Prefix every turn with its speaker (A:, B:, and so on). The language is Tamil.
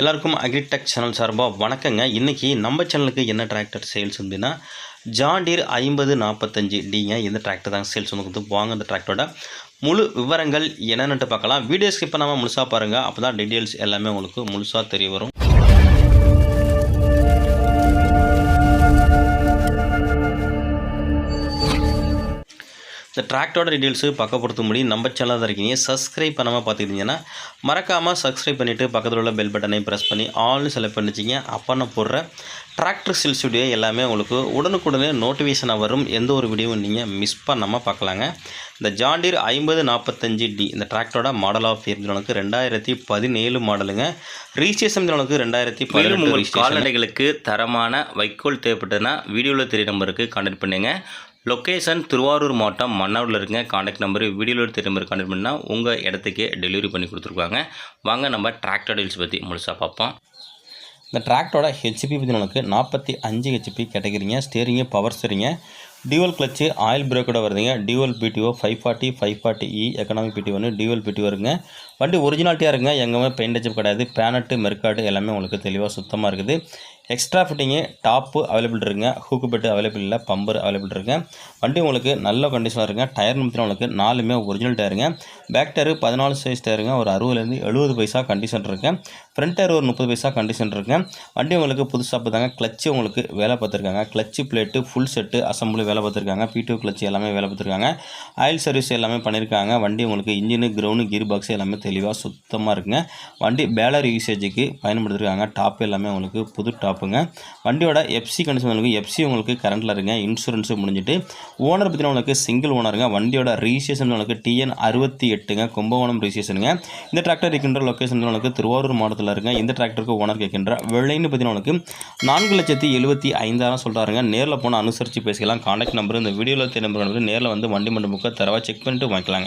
A: எல்லாருக்கும் அக்ரிடெக் சேனல் சார்பாக வணக்கங்க. இன்றைக்கி நம்ம சேனலுக்கு என்ன டிராக்டர் சேல்ஸ் அப்படின்னா ஜாண்டீர் ஐம்பது நாற்பத்தஞ்சு டிங்க இந்த டிராக்டர் தான் சேல்ஸ் வந்து வாங்க இந்த டிராக்டரோட முழு விவரங்கள் என்னென்னுட்டு பார்க்கலாம். வீடியோ ஸ்கிப் பண்ணாமல் முழுசாக பாருங்கள் அப்போ தான் டீட்டெயில்ஸ் எல்லாமே உங்களுக்கு முழுசாக தெரிய வரும். இந்த டிராக்டரோட டீட்டெயில்ஸு பக்கப்படுத்த முடியும் நம்ம சேனல் தான் இருக்கீங்க. சப்ஸ்கிரைப் பண்ணாமல் பார்த்துக்கிட்டிங்கன்னா மறக்காமல் சப்ஸ்கிரைப் பண்ணிவிட்டு பக்கத்தில் உள்ள பெல் பட்டனை ப்ரெஸ் பண்ணி ஆல்னு செலக்ட் பண்ணிச்சிங்க அப்போ நான் போடுற டிராக்டர் சில்ஸ் வீடியோ எல்லாமே உங்களுக்கு உடனுக்குடனே நோட்டிஃபிகேஷனாக வரும். எந்த ஒரு வீடியோவும் நீங்கள் மிஸ் பண்ணாமல் பார்க்கலாங்க. இந்த ஜாண்டீர் ஐம்பது நாற்பத்தஞ்சு டி இந்த டிராக்டரோட மாடல் ஆஃப் இயர்க்கு ரெண்டாயிரத்தி பதினேழு மாடலுங்க ரீசேஷன் தினனுக்கு ரெண்டாயிரத்தி registration.
B: கால்நடைகளுக்கு தரமான வைக்கோல் தேவைப்பட்டதுன்னா வீடியோவில் தெரிய நம்பருக்கு கான்டாக்ட் பண்ணுங்க. லொக்கேஷன் திருவாரூர் மாவட்டம் மன்னாரில் இருக்குங்க. காண்டாக்ட் நம்பர் வீடியோவில் தெரிய நம்பருக்கு கான்டாக்ட் பண்ணால் உங்கள் இடத்துக்கே டெலிவரி பண்ணி கொடுத்துருக்காங்க. வாங்க நம்ம டிராக்டர் டீல்ஸ் பற்றி முழுசாக பார்ப்போம்.
A: இந்த டிராக்டரோட ஹெச்பி பற்றி நமக்கு நாற்பத்தி அஞ்சு ஹெச்பி கேட்டகிரிங்க. ஸ்டேரிங்கு பவர் ஸ்டேரிங்க டியூவல் கிளச்சு ஆயில் பிரேக்கோட வருதுங்க. Dual PTO five forty five forty E economic பிடி ஒன்று டியூவல் பிடி வருங்க. வண்டி ஒரிஜினாலிட்டியாக இருக்குங்க. எங்கேயுமே பெயிண்ட் அச்சப் கிடையாது பேனட்டு மெர்காட்டு எல்லாமே உங்களுக்கு தெளிவாக சுத்தமாக இருக்குது. எக்ஸ்ட்ரா ஃபிட்டிங்கு டாப்பு அவைலபிள் இருக்குங்க. ஹூக்கு பெட்டு அவைலபிள் இல்லை. பம்பர் அவைலபிள் இருக்குங்க. வண்டி உங்களுக்கு நல்ல கண்டிஷனாக இருக்குங்க. டயர் நிமித்தம் உங்களுக்கு நாலுமே ஒரிஜினல் டயருங்க பேக் டயரு பதினாலு சைஸ் டயருங்க ஒரு அறுபதுலேருந்து எழுபது பைசா கண்டிஷன் இருக்குங்க ஃப்ரண்ட் டயர் ஒரு முப்பது பைசா கண்டிஷன் இருக்குங்க வண்டி உங்களுக்கு புதுசாக பார்த்தாங்க. கிளச்சு உங்களுக்கு வேலை பார்த்துருக்காங்க. Clutch plate full set assembly வேலை பார்த்துருக்காங்க. பிடிஓ கிளச்சு எல்லாமே வேலை பார்த்துருக்காங்க. ஆயில் சர்வீஸ் எல்லாமே பண்ணியிருக்காங்க வண்டி உங்களுக்கு இன்ஜினு கிரவுண்டு கீர் பாக்ஸ் எல்லாமே தெளிவாக சுத்தமாக இருக்குங்க. வண்டி பேலர் யூசேஜுக்கு பயன்படுத்திருக்காங்க. டாப் எல்லாமே உங்களுக்கு புது டாப்புங்க வண்டியோட எஃப்சி கண்டிஷன் உங்களுக்கு எஃப்சி உங்களுக்கு கரண்டில் இருங்க இன்சூரன்ஸும் முடிஞ்சிட்டு ஓனர் பற்றின உங்களுக்கு சிங்கிள் ஓனருங்க வண்டியோட ரிஜிஸ்ட்ரேஷன் உங்களுக்கு டிஎன் அறுபத்தி எட்டுங்க. கும்பகோணம் ரிஜிஸ்ட்ரேஷனுங்க இந்த டிராக்டர் இருக்கின்ற லொக்கேஷன் உங்களுக்கு திருவாரூர் மாவட்டத்தில் இருங்க இந்த டிராக்டருக்கு ஓனர் கேட்கின்ற விலைன்னு பார்த்தீங்கன்னா உங்களுக்கு நான்கு லட்சத்தி எழுபத்தி ஐந்தாயிரம் சொல்கிறாருங்க நேரில் போனால் அனுசரித்து பேசிக்கலாம். கான்டாக்ட் நம்பர் இந்த வீடியோவில் தெரிய நம்பர் நேரில் வந்து வண்டி மண்டு புக்கை தரவா செக் பண்ணிட்டு வாங்கிக்கலாங்க.